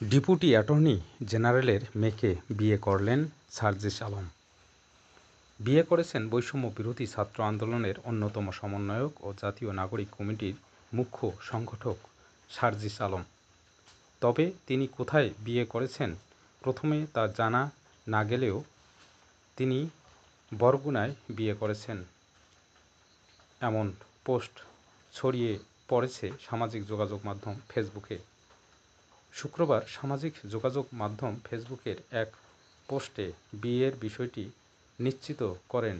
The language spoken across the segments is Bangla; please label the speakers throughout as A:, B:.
A: ডেপুটি অ্যাটর্নি জেনারেলের মেয়েকে বিয়ে করলেন সার্জিস আলম। বিয়ে করেছেন বৈষম্য বিরোধী ছাত্র আন্দোলনের অন্যতম সমন্বয়ক ও জাতীয় নাগরিক কমিটির মুখ্য সংগঠক সার্জিস আলম। তবে তিনি কোথায় বিয়ে করেছেন প্রথমে তা জানা না গেলেও তিনি বরগুনায় বিয়ে করেছেন। এমন পোস্ট ছড়িয়ে পড়েছে সামাজিক যোগাযোগ মাধ্যম ফেসবুকে। শুক্রবার সামাজিক যোগাযোগ মাধ্যম ফেসবুকের এক পোস্টে বিয়ের বিষয়টি নিশ্চিত করেন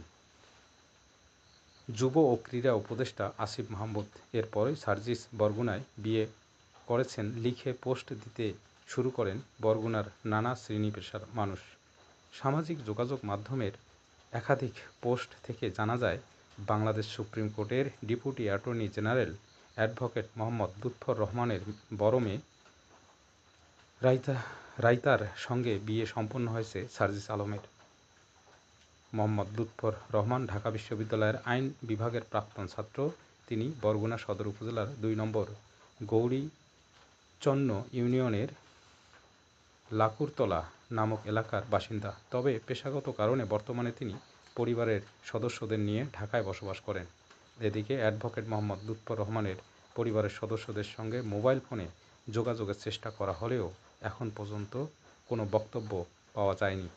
A: যুব ও ক্রীড়া উপদেষ্টা আসিফ মাহমুদ। এরপরই সার্জিস বরগুনায় বিয়ে করেছেন লিখে পোস্ট দিতে শুরু করেন বরগুনার নানা শ্রেণি পেশার মানুষ। সামাজিক যোগাযোগ মাধ্যমের একাধিক পোস্ট থেকে জানা যায়, বাংলাদেশ সুপ্রিম কোর্টের deputy attorney general advocate Mohammad Lutfar রহমানের বড় মেয়ে রাইতা, রাইতার সঙ্গে বিয়ে সম্পন্ন হয়েছে সার্জিস আলমের। মোহাম্মদ লুৎফর রহমান, ঢাকা বিশ্ববিদ্যালয়ের আইন বিভাগের প্রাক্তন ছাত্র। তিনি বরগুনা সদর উপজেলার দুই নম্বর গৌরীচন্ন ইউনিয়নের লাকুরতলা নামক এলাকার বাসিন্দা। তবে পেশাগত কারণে বর্তমানে তিনি পরিবারের সদস্যদের নিয়ে ঢাকায় বসবাস করেন। এদিকে অ্যাডভোকেট মোহাম্মদ লুৎফর রহমানের পরিবারের সদস্যদের সঙ্গে মোবাইল ফোনে যোগাযোগের চেষ্টা করা হলেও এখন পর্যন্ত কোনো বক্তব্য পাওয়া যায়নি।